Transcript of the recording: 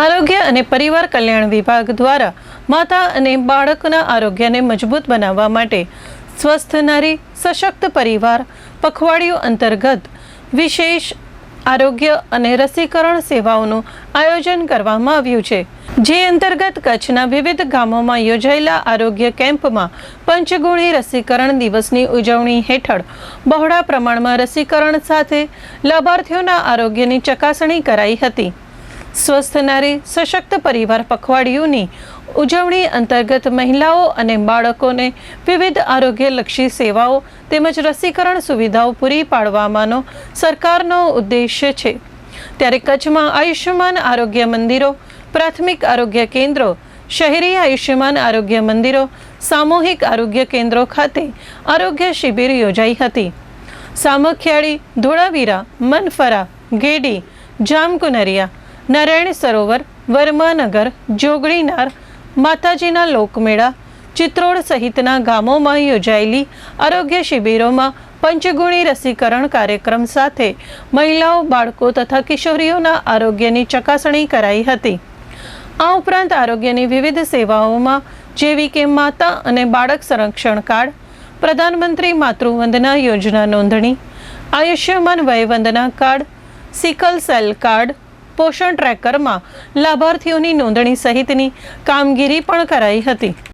આરોગ્ય અને પરિવાર કલ્યાણ વિભાગ દ્વારા માતા અને બાળકના આરોગ્યને મજબૂત બનાવવા માટે સ્વસ્થ નારી, સશક્ત પરિવાર, પખવાડિયું અંતર્ગત વિશેષ આરોગ્ય અને રસીકરણ સેવાઓનું આયોજન કરવામાં આવ્યું છે. જે અંતર્ગત કચ્છના વિવિધ ગામોમાં યોજાયેલા આરોગ્ય કેમ્પમાં પંચગુણી રસીકરણ દિવસની ઉજવણી હેઠળ બહોળા પ્રમાણમાં રસીકરણ સાથે લાભાર્થીઓના આરોગ્યની ચકાસણી કરાઈ હતી. સ્વસ્થ નારી, સશક્ત પરિવાર પખવાડિયુંની ઉજવણી અંતર્ગત મહિલાઓ અને બાળકોને વિવિધ આરોગ્યલક્ષી સેવાઓ તેમજ રસીકરણ સુવિધાઓ પૂરી પાડવામાંનો સરકારનો ઉદ્દેશ્ય છે. ત્યારે કચ્છમાં આયુષ્યમાન આરોગ્ય મંદિરો, પ્રાથમિક આરોગ્ય કેન્દ્રો, શહેરી આયુષ્યમાન આરોગ્ય મંદિરો, સામૂહિક આરોગ્ય કેન્દ્રો ખાતે આરોગ્ય શિબિર યોજાઈ હતી. સામખિયાળી, ધોળાવીરા, મનફરા, ગેડી, જામકુનરિયા નારાયણ સરોવર વર્માનગર જોગણીનાર માતાજીના લોકમેળા ચિત્રોડ સહિતના ગામોમાં યોજાયેલી આરોગ્ય શિબિરોમાં પંચગુણી રસીકરણ કાર્યક્રમ સાથે મહિલાઓ, બાળકો તથા કિશોરીઓના આરોગ્યની ચકાસણી કરાઈ હતી. આ ઉપરાંત આરોગ્યની વિવિધ સેવાઓમાં જેવી કે માતા અને બાળક સંરક્ષણ કાર્ડ, પ્રધાનમંત્રી માતૃવંદના યોજના નોંધણી, Ayushman Vayvandana card, sickle cell card પોષણ ટ્રેકરમાં લાભાર્થીઓની નોંધણી સહિતની કામગીરી પણ કરાઈ હતી.